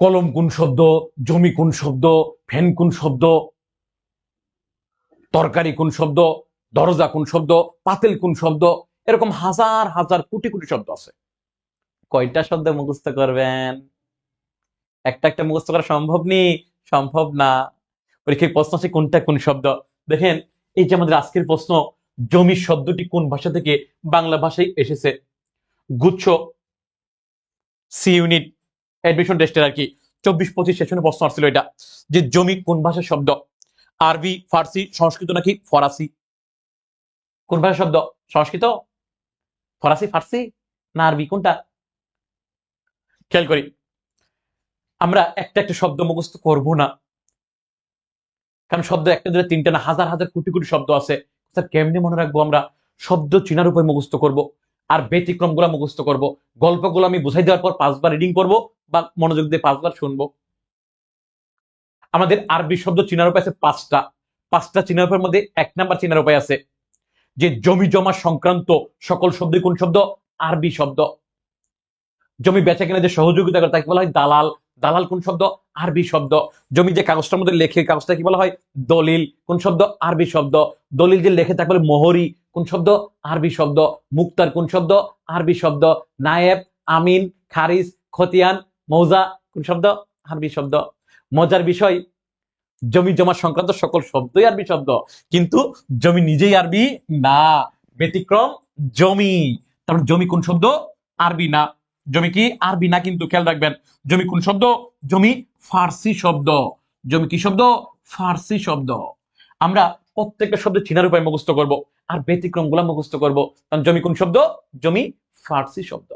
কলম কোন শব্দ, জমি কোন শব্দ, ফ্যান কোন শব্দ, তরকারি কোন শব্দ, দরজা কোন শব্দ, পাতিল কোন শব্দ, এরকম হাজার হাজার, কোটি কোটি শব্দ আছে। কয়টা শব্দ মুখস্থ করবেন? একটা একটা মুখস্থ করা সম্ভব নেই সম্ভব না। পরীক্ষায় প্রশ্ন আছে কোনটা, কোন শব্দ? দেখেন, এই যে আমাদের আজকের প্রশ্ন জমি শব্দটি কোন ভাষা থেকে বাংলা ভাষায় এসেছে? গুচ্ছ, সি ইউনিট অ্যাডমিশন টেস্টের আর কি চব্বিশ পঁচিশ সেশনে প্রশ্ন আসছিল এটা। যে জমি কোন ভাষার শব্দ? আরবি, ফার্সি, সংস্কৃত নাকি ফরাসি? কোন ভাষার শব্দ? সংস্কৃত? ফরাসি, ফার্সি না আরবি? কোনটা? খেয়াল করি। আমরা একটা একটা শব্দ মুখস্থ করব না। কারণ শব্দ একটা দুটো তিনটা না, হাজার হাজার কোটি কোটি শব্দ আছে। স্যার, কেমনে মনে রাখব আমরা? শব্দ চিনার উপর মুখস্থ করব। আর ব্যতিক্রমগুলা মুখস্থ করব। গল্পগুলো আমি বুঝাই দেওয়ার পর পাঁচবার রিডিং করব বা মনোযোগ দিয়ে পাঁচবার শুনব। আমাদের আরবি শব্দ চিনার উপায় আছে পাঁচটা। পাঁচটা চিনার উপায়ের মধ্যে এক নাম্বার চিনার উপায় আছে, যে জমি জমা সংক্রান্ত সকল শব্দ কোন শব্দ? আরবি শব্দ। জমি বেচা কেনা যে সহযোগিতা করে, তাকে বলা হয় দালাল। দালাল কোন শব্দ? আরবি শব্দ। জমি যে কাগজটার মধ্যে লেখে, কাগজটা কি বলা হয়? দলিল। কোন শব্দ? আরবি শব্দ। দলিল যে লেখে তাকে বলে মোহরি। কোন শব্দ? আরবি শব্দ। মুক্তার কোন শব্দ? আরবি শব্দ। নায়েব, আমিন, খারিজ, খতিয়ান, মৌজা, কোন শব্দ? আরবি শব্দ। মজার বিষয়, জমি জমা সংক্রান্ত সকল শব্দই আরবি শব্দ। কিন্তু জমি নিজেই আরবি না। ব্যতিক্রম জমি। তারপর জমি কোন শব্দ? আরবি না। জমি কি আরবি না কিন্তু খেয়াল রাখবেন, জমি কোন শব্দ? জমি ফার্সি শব্দ। জমি কি শব্দ? ফার্সি শব্দ। আমরা প্রত্যেকটা শব্দ চিনার উপায় মুখস্থ করব আর ব্যতিক্রমগুলা মুখস্থ করব। কারণ জমি কোন শব্দ? জমি ফার্সি শব্দ।